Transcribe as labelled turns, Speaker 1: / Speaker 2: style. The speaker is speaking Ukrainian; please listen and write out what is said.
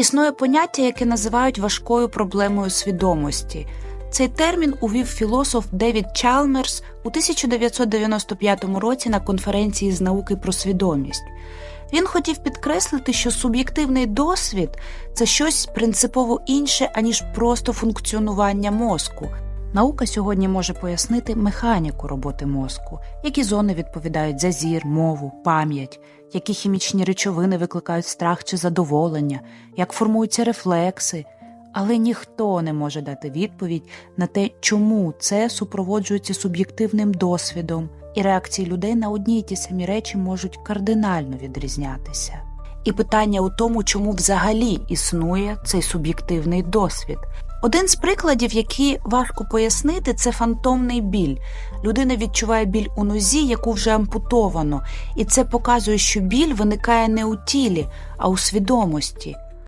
Speaker 1: Існує поняття, яке називають важкою проблемою свідомості. Цей термін увів філософ Девід Чалмерс у 1995 році на конференції з науки про свідомість. Він хотів підкреслити, що суб'єктивний досвід це щось принципово інше, аніж просто функціонування мозку. Наука сьогодні може пояснити механіку роботи мозку, які зони відповідають за зір, мову, пам'ять, які хімічні речовини викликають страх чи задоволення, як формуються рефлекси. Але ніхто не може дати відповідь на те, чому це супроводжується суб'єктивним досвідом, і реакції людей на одні й ті самі речі можуть кардинально відрізнятися. І питання у тому, чому взагалі існує цей суб'єктивний досвід. Один з прикладів, які важко пояснити, це фантомний біль. Людина відчуває біль у нозі, яку вже ампутовано, і це показує, що біль виникає не у тілі, а у свідомості.